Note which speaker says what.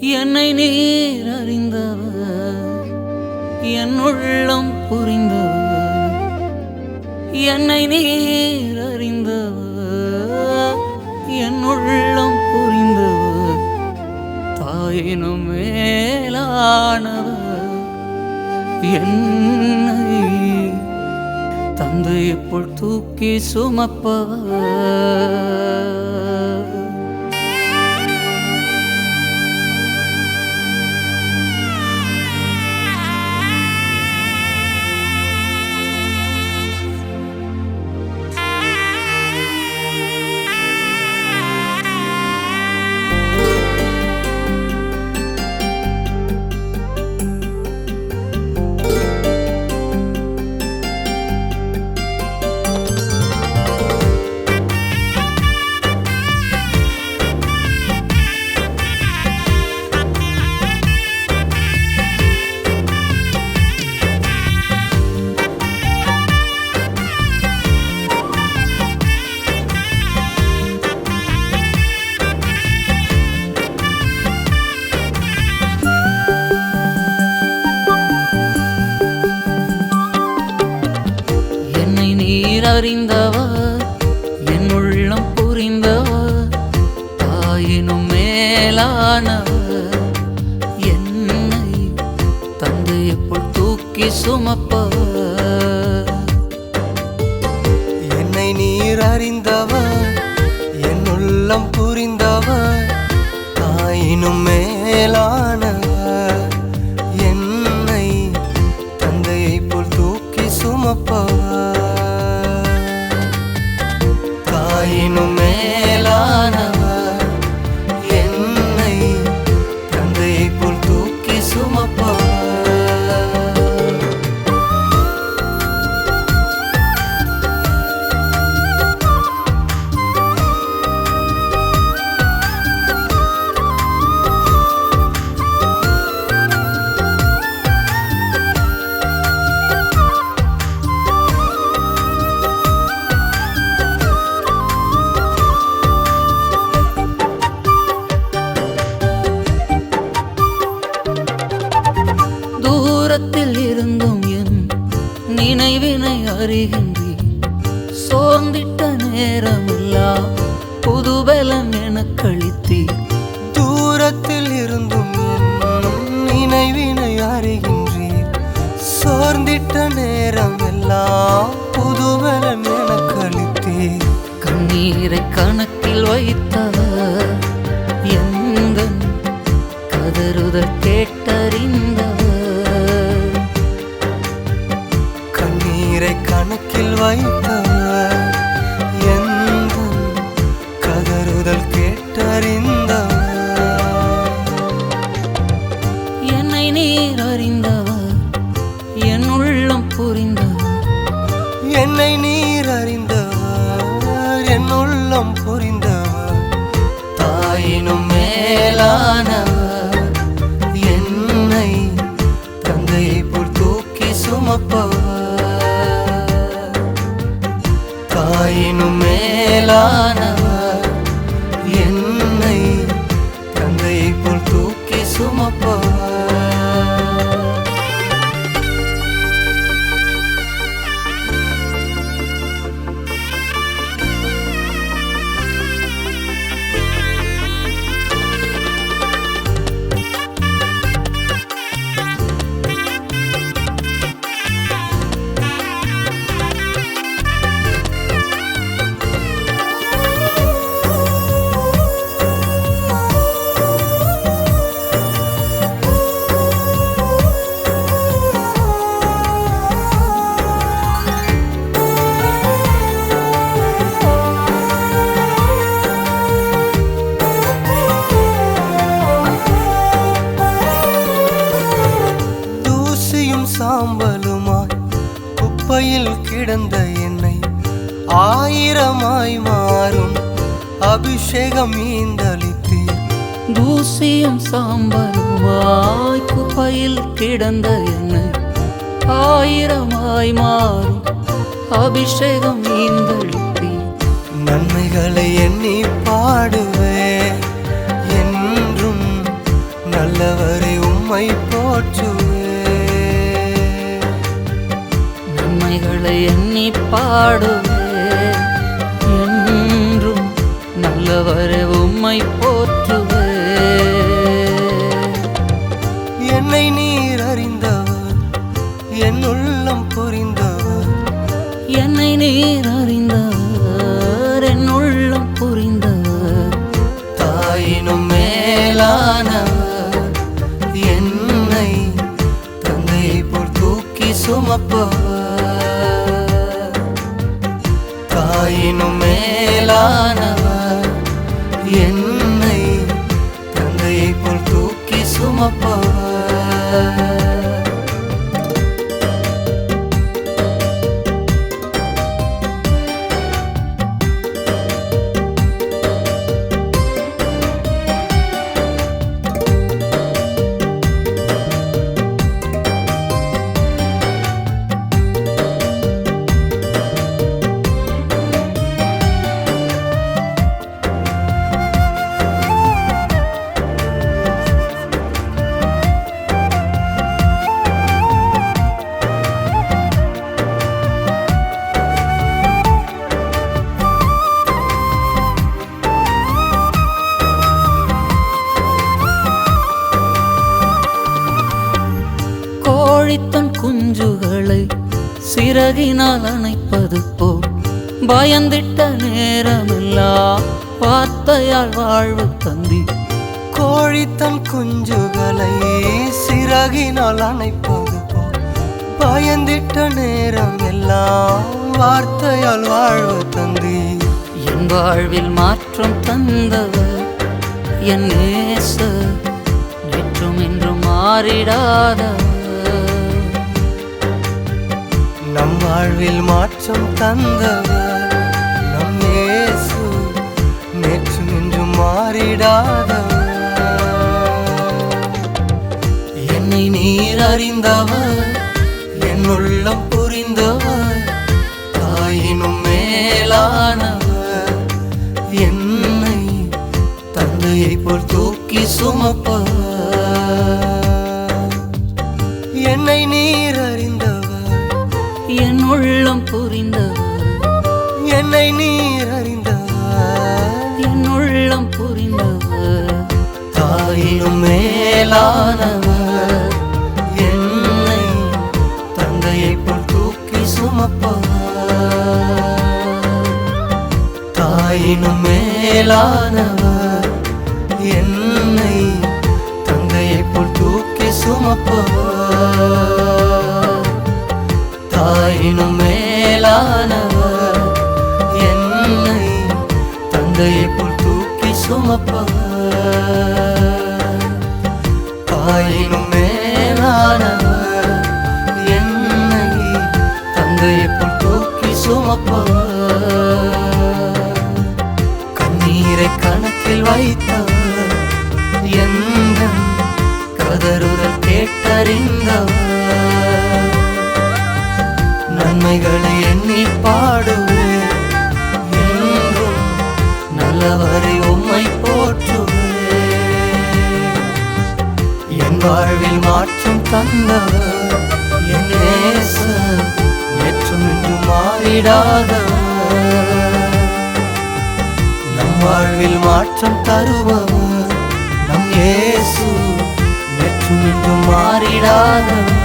Speaker 1: என்னை நீர் அறிந்தவர். என் உள்ளம் புரிந்தவர். என்னை நீர் அறிந்தவர். என் உள்ளம் புரிந்தவர். தாயினும் மேலானவர். என்னை தந்தை போல் தூக்கி சுமப்பவர். மேலானவர் என்னை தந்தையை போல் தூக்கி சுமப்பவர்
Speaker 2: என்னை நீர் அறிந்தவர் என் உள்ளம் புரிந்தவர் தாயினும் மேலானவர் என்னை தந்தையை போல் தூக்கி சுமப்பவர் தூக்கி சுமப்பவர்
Speaker 1: நினைவினை அறிகின்றேன். சோர்ந்திட்ட நேரமெல்லாம் புதுபலம் எனக் கழித்தீர்
Speaker 2: தூரத்தில் இருந்தும் நினைவினை அறிகின்றீர் சோர்ந்திட்ட நேரம் எல்லாம் புதுவலம் எனக் அளித்தீர்
Speaker 1: கண்ணீரை கணக்கில் வைத்தவர்
Speaker 2: கிடந்த என்னை ஆயிரமாய் மாறும். அபிஷேகம் ஈந்தளித்தீர்
Speaker 1: தூசியும் சாம்பலுமாய் குப்பையில் கிடந்த என்னை ஆயிரமாய் மாறும். அபிஷேகம் ஈந்தளித்தீர்
Speaker 2: நன்மைகளை எண்ணி பாடுவே என்றும் போற்றுவே
Speaker 1: நன்மைகளை எண்ணி பாடுவே என்றும் நல்லவரே உம்மை போற்றுவே
Speaker 2: என்னை நீர் அறிந்தவர் என் உள்ளம் புரிந்தவர்.
Speaker 1: என்னை நீர் அறிந்தவர் என் உள்ளம் புரிந்தவர்.
Speaker 2: தாயினும் மேலானவர் என்னை தந்தையை போல் தூக்கி சுமப்பவர். காயினும் மேலானவர். என்னை தந்தையை போல் தூக்கி சுமப்பவர்.
Speaker 1: கோழித்தன் குஞ்சுகளை சிறகினால் அணைப்பது போல் பயந்திட்ட நேரமெல்லாம் வார்த்தையால் வாழ்வு தந்தி.
Speaker 2: கோழி தன் குஞ்சுகளை சிறகினால் அணைப்பது போல் பயந்திட்ட நேரம் எல்லாம் வார்த்தையால் வாழ்வு தந்தி.
Speaker 1: என் வாழ்வில் மாற்றம் தந்தவர் என் நேச நேற்றும் இன்றும் மாறிடாதவர்.
Speaker 2: வாழ்வில் மாற்றம் தந்தவர் நம் இயேசு. நேற்று நின்று மாறிடாதவர். என்னை நீர் அறிந்தவர் என் உள்ளம் புரிந்தவர் தாயினும் மேலானவர். என்னை தந்தையை போல் தூக்கி சுமப்பவர்.
Speaker 1: புரிந்தவர்.
Speaker 2: என்னை நீர் அறிந்தவர்.
Speaker 1: என் உள்ளம் புரிந்தவர்.
Speaker 2: தாயினும் மேலானவர். என்னை தந்தையை போல் தூக்கி சுமப்பவர். தாயினும் மேலானவர். என்னை தந்தையை போல் தூக்கி சுமப்பவர். தாயினும் மேலானவர் என்னை தந்தையை போல் தூக்கி சுமப்பவர். தாயினும் மேலானவர். என்னை தந்தையை போல் தூக்கி சுமப்பவர். கண்ணீரை கணக்கில் வைத்தவர். எந்த கதறுதல் கேட்டறிந்தவர். நன்மைகளை எண்ணி பாடுவேன் என்றும் நல்லவரை உம்மை போற்றுவேன் என் வாழ்வில் மாற்றம் தந்தவர் என் நேசர் நேற்றும் இன்று மாறிடாதவர். நம் வாழ்வில் மாற்றம் தருபவர் நம் இயேசு நேற்றும் இன்று மாறிடாதவர்.